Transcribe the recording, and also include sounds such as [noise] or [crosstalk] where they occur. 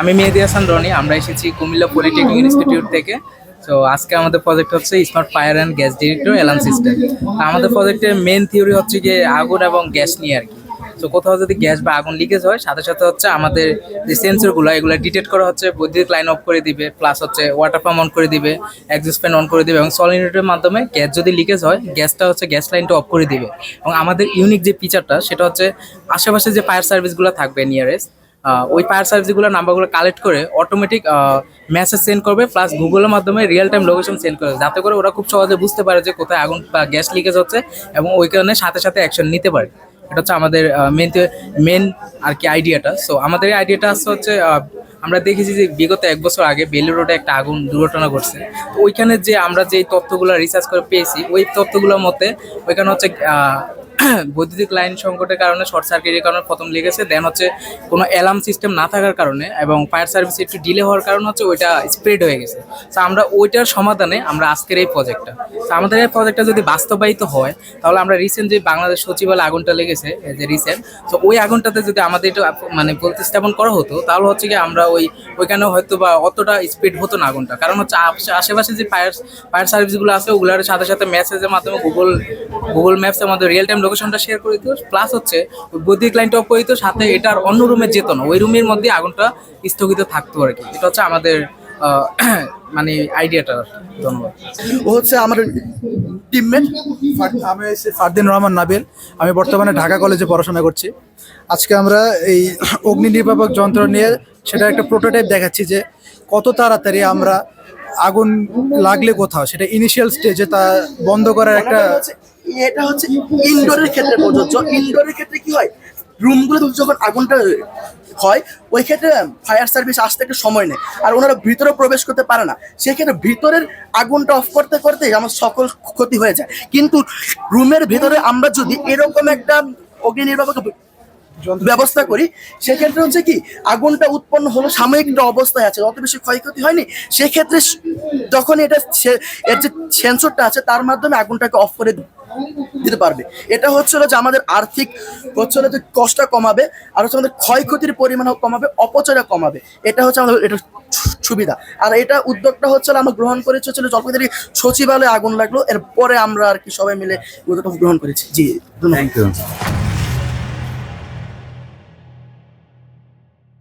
আমি মেহেদি হাসান, রনি। আমরা এসেছি কুমিল্লা পলিটেকনিক ইনস্টিটিউট থেকে। তো আজকে আমাদের প্রজেক্ট হচ্ছে smart fire and gas director alarm system আমাদের প্রজেক্টের মেন থিওরি হচ্ছে যে আগুন এবং গ্যাস নিয়ে আর কি। তো কোথাও যদি গ্যাস বা আগুন লিকেজ হয়, সাথে সাথে হচ্ছে আমাদের যে সেন্সরগুলো এগুলো ডিটেক্ট করা হচ্ছে, বৈদ্যুতিক লাইন অফ করে দিবে প্লাস হচ্ছে ওয়াটার পাম্প অন করে দিবে এক্সস্ট ফ্যান অন করে দিবে এবং সলিনিটের মাধ্যমে গ্যাস যদি লিকেজ হয় গ্যাসটা হচ্ছে গ্যাস লাইনটা অফ করে দিবে। এবং আমাদের ইউনিক যে ফিচারটা সেটা হচ্ছে আশেপাশে যে ফায়ার সার্ভিসগুলো থাকবে নিয়ারেস্ট ওই ফায়ার সার্ভিসগুলোর নাম্বারগুলো কালেক্ট করে অটোমেটিক মেসেজ সেন্ড করবে প্লাস গুগলের মাধ্যমে রিয়েল টাইম লোকেশন সেন্ড করবে। যাতে করে ওরা খুব সহজে বুঝতে পারে যে কোথায় আগুন বা গ্যাস লিকেজ হচ্ছে এবং ওই কারণে সাথে সাথে অ্যাকশন নিতে পারে। এটা হচ্ছে আমাদের মেন মেন আর কি আইডিয়াটা সো আমাদের আইডিয়াটা আসছে হচ্ছে আমরা দেখেছি যে বিগত এক বছর আগে বেলুর রোডে একটা আগুন দুর্ঘটনা ঘটছে। তো ওইখানে যে আমরা যে তথ্যগুলো রিসার্চ করে পেয়েছি, ওই তথ্যগুলোর মতে ওইখানে হচ্ছে [clears throat] বৈদ্যুতিক লাইন সংকটের কারণে শর্ট সার্কিটের কারণে প্রথম লেগেছে দেন হচ্ছে কোনো অ্যালার্ম সিস্টেম না থাকার কারণে এবং ফায়ার সার্ভিস একটু ডিলে হওয়ার কারণে হচ্ছে ওইটা স্প্রেড হয়ে গেছে। তো আমরা ওইটার সমাধানে আমরা আজকের এই প্রজেক্টটা তো আমাদের এই প্রজেক্টটা যদি বাস্তবায়িত হয়, তাহলে আমরা রিসেন্ট যে বাংলাদেশ সচিবালয় আগুনটা লেগেছে যে রিসেন্ট তো ওই আগুনটাতে যদি আমাদের একটু মানে প্রতিস্থাপন করা হতো, তাহলে হচ্ছে কি আমরা ওই, ওইখানে হয়তো বা অতটা স্পিড হতো না আগুনটা। কারণ হচ্ছে আশেপাশে যে ফায়ার ফায়ার সার্ভিসগুলো আছে, ওগুলোর সাথে সাথে মেসেজের মাধ্যমে গুগল গুগল ম্যাপসের মাধ্যমে রিয়েল টাইম লোকেশনটা শেয়ার করে দিত প্লাস হচ্ছে বৈদ্যুতিক লাইনটা অফ করে দিত সাথে এটার অন্য রুমে যেত না, ওই রুমের মধ্যে আগুনটা স্থগিত থাকতো আর কি। এটা হচ্ছে আমাদের [clears throat] মানে আইডিয়াটা ধন্যবাদ। ও হচ্ছে আমার টিমমেট আমি ফারদিন রহমান নাবিল। আমি বর্তমানে ঢাকা কলেজে পড়াশোনা করছি। আজকে আমরা এই [clears throat] অগ্নি নির্বাপক যন্ত্র নিয়ে সেটা একটা প্রোটোটাইপ দেখাচ্ছি যে কত তাড়াতাড়ি আমরা আগুন লাগলে কোথাও, সেটা ইনিশিয়াল স্টেজে তা বন্ধ করার একটা এটা হচ্ছে ইনডোরের ক্ষেত্রে প্রযোজ্য। ইনডোরের ক্ষেত্রে কি হয়? রুমগুলো যখন আগুনটা হয়, ওই ক্ষেত্রে ফায়ার সার্ভিস আসতে একটু সময় নেয়। আর ওনারা ভিতরে প্রবেশ করতে পারে না। সেক্ষেত্রে ভিতরের আগুনটা অফ করতে করতে আমার সকল ক্ষতি হয়ে যায়। কিন্তু রুমের ভিতরে আমরা যদি এরকম একটা অগ্নি নির্বাপক ব্যবস্থা করি। সেক্ষেত্রে হচ্ছে কি আগুনটা উৎপন্ন হলো সাময়িক একটা অবস্থায় আছে অত বেশি ক্ষয়ক্ষতি হয়নি সেক্ষেত্রে যখন এটা এর যে সেন্সরটা আছে তার মাধ্যমে আগুনটাকে অফ করে দিতে পারবে। এটা হচ্ছে যে আমাদের আর্থিক হচ্ছে যে কষ্ট কমাবে আর হচ্ছে আমাদের ক্ষয়ক্ষতির পরিমাণ কমাবে অপচয়টা কমাবে। এটা হচ্ছে আমাদের এটা সুবিধা। আর এটা উদ্যোগটা হচ্ছে আমরা গ্রহণ করেছি হচ্ছে হলো জলপাইগুড়ি সচিবালয়ে আগুন লাগল এরপরে আমরা আর কি সবাই মিলে উদ্যোগটা গ্রহণ করেছি। জি ধন্যবাদ।